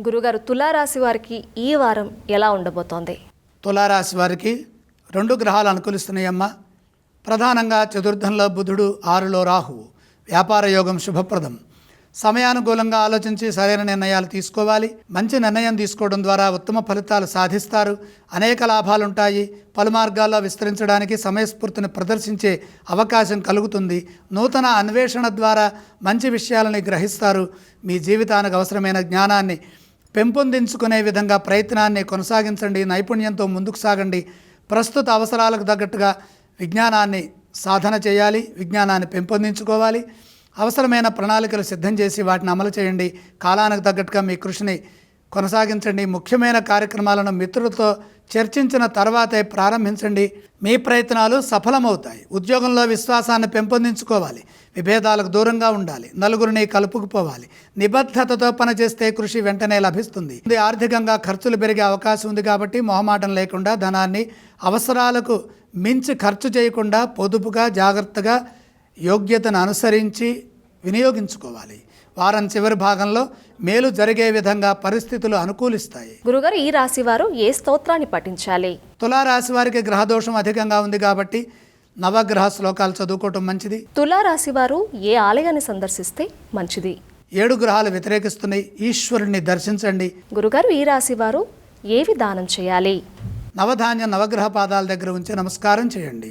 గురుగారు తులారాశి వారికి ఈ వారం ఎలా ఉండబోతోంది? తులారాశి వారికి రెండు గ్రహాలు అనుకూలిస్తున్నాయమ్మా. ప్రధానంగా చతుర్థంలో బుధుడు ఆరులో రాహువు వ్యాపార యోగం శుభప్రదం. సమయానుకూలంగా ఆలోచించి సరైన నిర్ణయాలు తీసుకోవాలి. మంచి నిర్ణయం తీసుకోవడం ద్వారా ఉత్తమ ఫలితాలు సాధిస్తారు. అనేక లాభాలుంటాయి. పలు మార్గాల్లో విస్తరించడానికి సమయస్ఫూర్తిని ప్రదర్శించే అవకాశం కలుగుతుంది. నూతన అన్వేషణ ద్వారా మంచి విషయాలని గ్రహిస్తారు. మీ జీవితానికి అవసరమైన జ్ఞానాన్ని పెంపొందించుకునే విధంగా ప్రయత్నాన్ని కొనసాగించండి నైపుణ్యంతో ముందుకు సాగండి. ప్రస్తుత అవసరాలకు తగ్గట్టుగా విజ్ఞానాన్ని సాధన చేయాలి విజ్ఞానాన్ని పెంపొందించుకోవాలి. అవసరమైన ప్రణాళికలు సిద్ధం చేసి వాటిని అమలు చేయండి. కాలానికి తగ్గట్టుగా మీ కృషిని కొనసాగించండి. ముఖ్యమైన కార్యక్రమాలను మిత్రులతో చర్చించిన తర్వాతే ప్రారంభించండి. మీ ప్రయత్నాలు సఫలమవుతాయి. ఉద్యోగంలో విశ్వాసాన్ని పెంపొందించుకోవాలి. విభేదాలకు దూరంగా ఉండాలి. నలుగురిని కలుపుకుపోవాలి. నిబద్ధతతో పనిచేస్తే కృషి వెంటనే లభిస్తుంది. ఇది ఆర్థికంగా ఖర్చులు పెరిగే అవకాశం ఉంది కాబట్టి మొహమాటం లేకుండా ధనాన్ని అవసరాలకు మించి ఖర్చు చేయకుండా పొదుపుగా జాగ్రత్తగా యోగ్యతను అనుసరించి వినియోగించుకోవాలి. వారం చివరి భాగంలో మేలు జరిగే విధంగా పరిస్థితులు అనుకూలిస్తాయి. గురుగారు ఈ రాశి వారు ఏ స్తోత్రాన్ని పఠించాలి? తులారాశి వారికి గ్రహదోషం అధికంగా ఉంది కాబట్టి నవగ్రహ శ్లోకాలు చదువుకోవటం మంచిది. తులారాశి వారు ఏ ఆలయాన్ని సందర్శిస్తే మంచిది? ఏడు గ్రహాలు వ్యతిరేకిస్తున్నాయి. ఈశ్వరుణ్ణి దర్శించండి. గురుగారు ఈ రాశి వారు ఏవి దానం చేయాలి? నవధాన్య నవగ్రహ పాదాల దగ్గర ఉంచి నమస్కారం చేయండి.